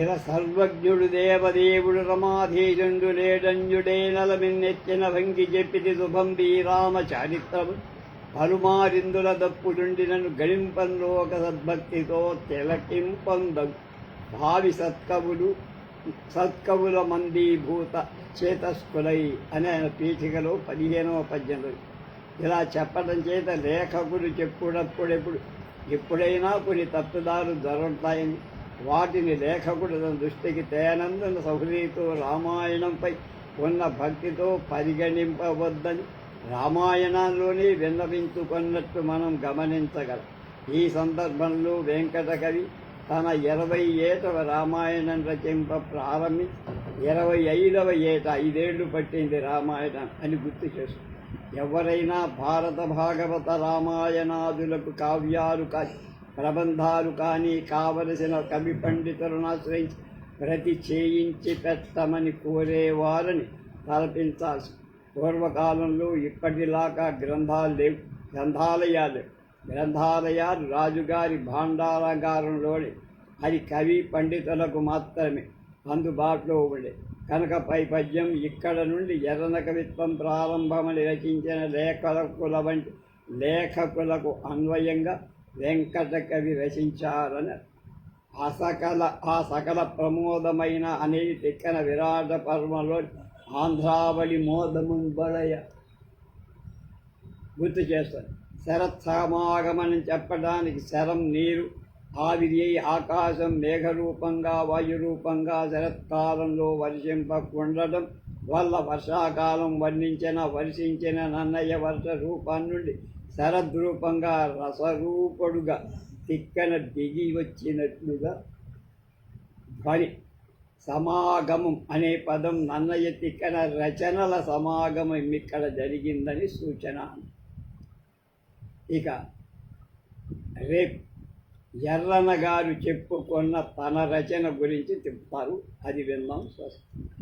ఇర సర్వజ్ఞుడు దేవదేవుడు రమాధీజుండు లేడంజుడే నలమిన్నెత్తిన భంగి చెప్పిది శుభం రామ దప్పుడుండి నన్ను దప్పుడుండినను గడింపంలోక సద్భక్తితో తిలకింపందం. భావి సత్కవులు సత్కవుల మందీభూత చేతస్కులై అనే పీఠికలో పదిహేనవ పద్యములు. ఇలా చెప్పడం చేత లేఖకులు చెప్పుడప్పుడెప్పుడు ఎప్పుడైనా కొన్ని తప్పుదారు దొరుకుతాయని వాటిని లేఖకుడు తన దృష్టికి తేనందున సౌహృదీతో రామాయణంపై ఉన్న భక్తితో పరిగణింపవద్దని రామాయణంలోనే విన్నవించుకున్నట్టు మనం గమనించగలం. ఈ సందర్భంలో వెంకటకవి తన ఇరవై ఏటవ రామాయణం రచింప ప్రారంభించి ఇరవై ఐదవ ఏట ఐదేళ్ళు పట్టింది రామాయణం అని గుర్తు చేస్తుంది ఎవరైనా భారత భాగవత రామాయణాదులకు కావ్యాలు కానీ ప్రబంధాలు కానీ కావలసిన కవి పండితులను ఆశ్రయించి ప్రతి చేయించి పెట్టమని కోరేవారని తలపించాల్సి పూర్వకాలంలో ఇప్పటిలాగా గ్రంథాలు లేవు. గ్రంథాలయాలు గ్రంథాలయాలు రాజుగారి భాండారాగారంలోనే. అది కవి పండితులకు మాత్రమే అందుబాటులో ఉండే. కనుక పైపద్యం ఇక్కడ నుండి ఎర్రన కవిత్వం ప్రారంభమని రచించిన లేఖకుల వంటి లేఖకులకు అన్వయంగా వెంకటకవి రచించారని ఆ సకల ఆ సకల ప్రమోదమైన అనేది తిక్కన విరాట పర్వంలో ఆంధ్రావళి మోదముంబడయ గుర్తు చేస్తాను. శరత్ సమాగమని చెప్పడానికి శరం నీరు ఆవిరి అయి ఆకాశం మేఘరూపంగా వాయురూపంగా శరత్కాలంలో వర్షింపకుండటం వల్ల వర్షాకాలం వర్ణించిన వర్షించిన నన్నయ్య వర్ష రూపం నుండి శరద్రూపంగా రసరూపుడుగా తిక్కన దిగి వచ్చినట్లుగా ధ్వని సమాగమం అనే పదం నన్నయ్య తిక్కన రచనల సమాగమం ఇక్కడ జరిగిందని సూచన. ఇక రేపు ఎర్రన గారు చెప్పుకున్న తన రచన గురించి చెప్తారు. అది విన్నాం స్వస్తి.